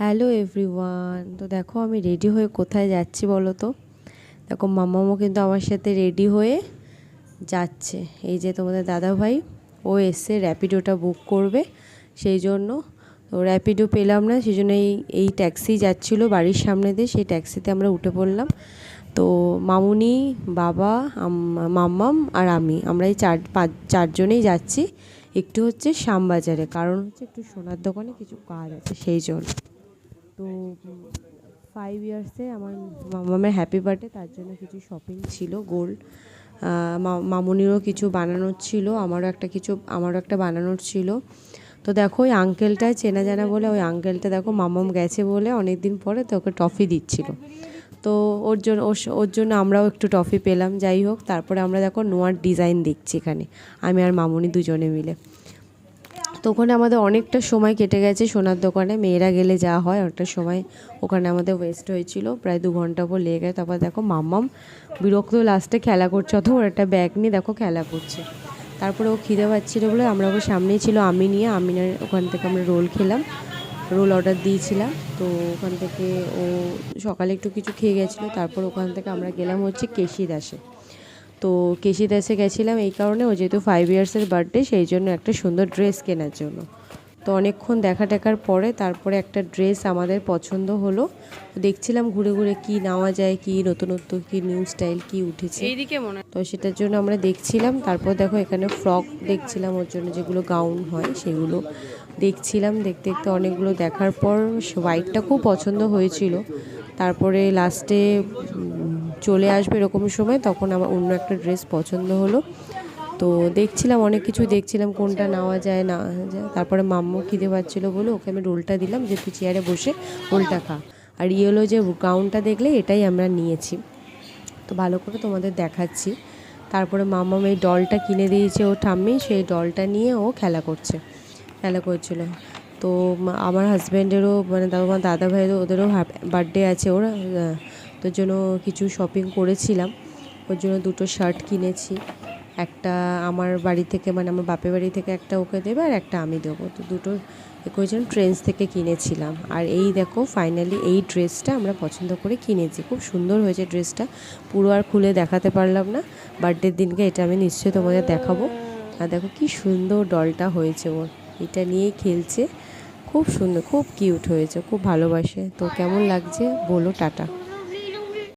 Hello everyone তো দেখো আমি রেডি হয়ে কোথায় যাচ্ছি বলো তো? দেখো মামামও কিন্তু আমার সাথে রেডি হয়ে যাচ্ছে। এই যে তোমাদের দাদা ভাই ও এসে র্যাপিডোটা বুক করবে সেই জন্য। তো র্যাপিডো পেলাম না, সেই জন্য এই এই ট্যাক্সি যাচ্ছিল বাড়ির সামনে দিয়ে, সেই ট্যাক্সিতে আমরা উঠে পড়লাম। তো মামুনি, বাবা মাম্মাম আর আমি, আমরা এই চার, পাঁচ, চারজনেই যাচ্ছি। একটু হচ্ছে শ্যামবাজারে, কারণ হচ্ছে একটু সোনার দোকানে কিছু কাজ আছে সেই জন্য। তো ফাইভ ইয়ার্সে আমার মামামের হ্যাপি বার্থডে তার জন্য কিছু শপিং ছিল গোল্ড মামুনিরও কিছু বানানোর ছিল, আমারও একটা কিছু, আমারও একটা বানানোর ছিল। তো দেখো, ওই আঙ্কেলটা চেনা জানা বলে, ওই আঙ্কেলটা দেখো, মামাম গেছে বলে অনেক দিন পরে তো ওকে টফি দিচ্ছিল। তো ওর জন্য ওর জন্য আমরাও একটু টফি পেলাম, যাই হোক। তারপরে আমরা দেখো, নোয়ার ডিজাইন দেখছি এখানে, আমি আর মামুনি দুজনে মিলে। তো ওখানে আমাদের অনেকটা সময় কেটে গেছে সোনার দোকানে। মেয়েরা গেলে যা হয়, অনেকটা সময় ওখানে আমাদের ওয়েস্ট হয়েছিল। প্রায় দু ঘণ্টা পর লেগে গেছে। তারপর দেখো মাম্মাম বিরক্ত লাস্টে খেলা করছে। অথবা ওর একটা ব্যাগ নিয়ে দেখো খেলা করছে। তারপরে ও খিদে পাচ্ছিল বলে আমরা ওকে সামনেই ছিল আমি নিয়ে আমিনার ওখান থেকে আমরা রোল খেলাম। রোল অর্ডার দিয়েছিলাম। তো ওখান থেকে ও সকালে একটু কিছু খেয়ে গেছিল। তারপর ওখান থেকে আমরা গেলাম হচ্ছে কেশি দাসে তো কেশি দাসে গেছিলাম এই কারণে ও যেহেতু ফাইভ ইয়ার্সের বার্থডে সেই জন্য একটা সুন্দর ড্রেস কেনার জন্য। তো অনেকক্ষণ দেখা টেকার পরে তারপরে একটা ড্রেস আমাদের পছন্দ হলো। দেখছিলাম ঘুরে ঘুরে কি নেওয়া যায় কি নতুনত্ব কি নিউ স্টাইল কি উঠেছে। এইদিকে মনে তো সেটার জন্য আমরা দেখছিলাম। তারপর দেখো এখানে ফ্রক দেখছিলাম ওর জন্য যেগুলো গাউন হয় সেগুলো দেখছিলাম। দেখতে দেখতে অনেকগুলো দেখার পর হোয়াইটটা খুব পছন্দ হয়েছিল। তারপরে লাস্টে চলে আসবে এরকম সময়, তখন আমার অন্য একটা ড্রেস পছন্দ হলো। তো দেখছিলাম, অনেক কিছু দেখছিলাম, কোনটা নেওয়া যায়, না যায়। তারপরে মাম্মু খিদে পাচ্ছিলো বলে ওকে আমি রোলটা দিলাম, যে তুই চেয়ারে বসে রোলটা খা। আর ইয়েলো যে গাউনটা দেখলে, এটাই আমরা নিয়েছি। তো ভালো করে তোমাদের দেখাচ্ছি। তারপরে মাম্মাম এই ডলটা কিনে দিয়েছে ও ঠাম্মি, সেই ডলটা নিয়ে ও খেলা করছে। খেলা করছিল। তো আমার হাজব্যান্ডেরও মানে দাদা দাদা ভাইয়েরও ওদেরও বার্থডে আছে ওরা তোর জন্য কিছু শপিং করেছিলাম। ওর জন্য দুটো শার্ট কিনেছি। একটা আমার বাড়ি থেকে মানে আমার বাপের বাড়ি থেকে একটা ওকে দেবে আর একটা আমি দেবো। তো দুটো করেছিলাম ট্রেন্স থেকে কিনেছিলাম। আর এই দেখো ফাইনালি এই ড্রেসটা আমরা পছন্দ করে কিনেছি। খুব সুন্দর হয়েছে ড্রেসটা পুরো আর খুলে দেখাতে পারলাম না। বার্থডের দিনকে এটা আমি নিশ্চয়ই তোমাদের দেখাবো। আর দেখো কি সুন্দর ডলটা হয়েছে ওর। এটা নিয়েই খেলছে। খুব সুন্দর, খুব কিউট হয়েছে, খুব ভালোবাসে। তো কেমন লাগছে বলো, টাটা।